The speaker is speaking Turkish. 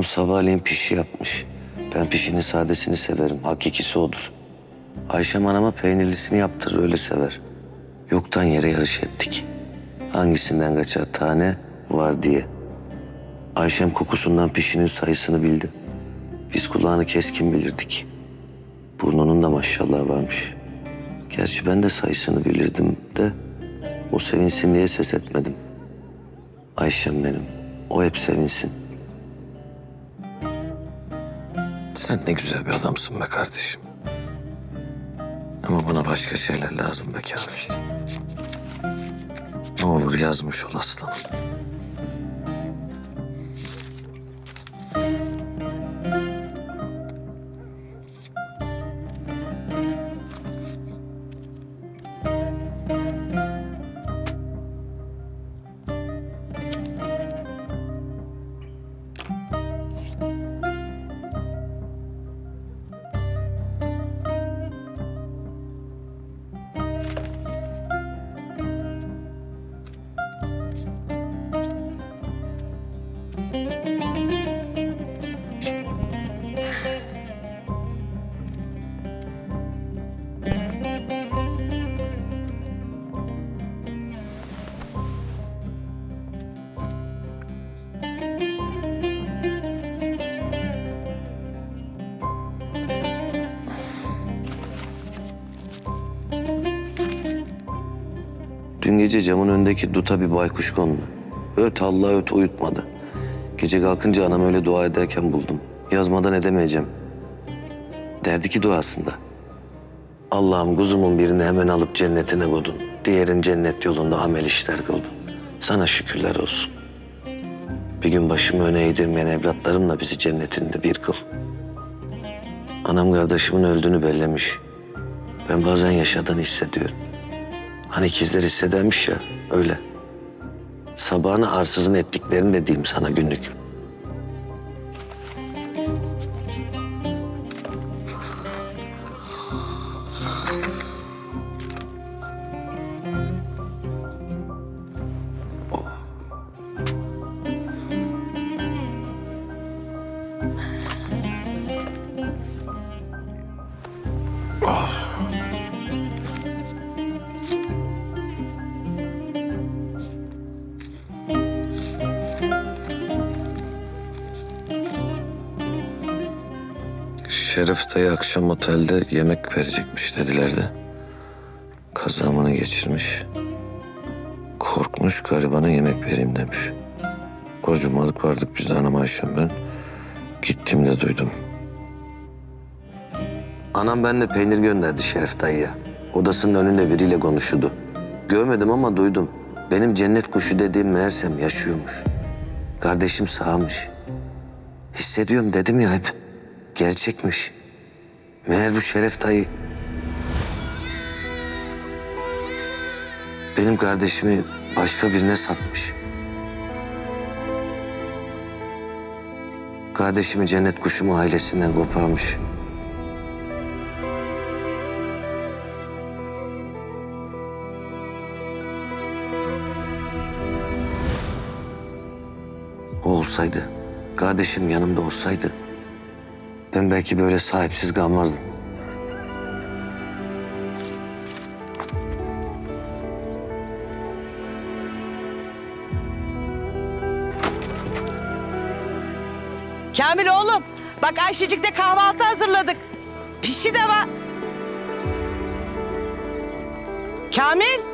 Anam sabahleyin pişi yapmış. Ben pişinin sadesini severim. Hakikisi odur. Ayşem anama peynirlisini yaptırır öyle sever. Yoktan yere yarış ettik. Hangisinden kaçar tane var diye. Ayşem kokusundan pişinin sayısını bildi. Biz kulağını keskin bilirdik. Burnunun da maşallah varmış. Gerçi ben de sayısını bilirdim de o sevinsin diye ses etmedim. Ayşem benim. O hep sevinsin. Sen ne güzel bir adamsın be kardeşim. Ama bana başka şeyler lazım be Kamil. Ne olur yazmış ol aslanım. Dün gece camın önündeki duta bir baykuş kondu. Öt Allah öt uyutmadı. Gece kalkınca anam öyle dua ederken buldum. Yazmadan edemeyeceğim. Derdi ki duasında. Allah'ım kuzumun birini hemen alıp cennetine koydun. Diğerin cennet yolunda amel işler kıldın. Sana şükürler olsun. Bir gün başımı öne eğdirmeyen evlatlarımla bizi cennetinde bir kıl. Anam kardeşimin öldüğünü bellemiş. Ben bazen yaşadığını hissediyorum. Hani ikizler hissedermiş ya öyle. Sabahını arsızın ettiklerini de diyeyim sana günlük. Şerif dayı akşam otelde yemek verecekmiş dediler de. Kazamını geçirmiş. Korkmuş garibana yemek vereyim demiş. Kocumalık vardık biz de hanım Ayşem ben. Gittiğimde duydum. Anam benimle peynir gönderdi Şerif dayıya. Odasının önünde biriyle konuşuyordu. Görmedim ama duydum. Benim cennet kuşu dediğim meğersem yaşıyormuş. Kardeşim sağmış. Hissediyorum dedim ya hep. Gerçekmiş. Meğer bu Şeref dayı... Benim kardeşimi başka birine satmış. Kardeşimi cennet kuşumu ailesinden koparmış. O olsaydı, kardeşim yanımda olsaydı ben belki böyle sahipsiz kalmazdım. Kamil oğlum bak Ayşecik'te kahvaltı hazırladık. Pişi de var. Kamil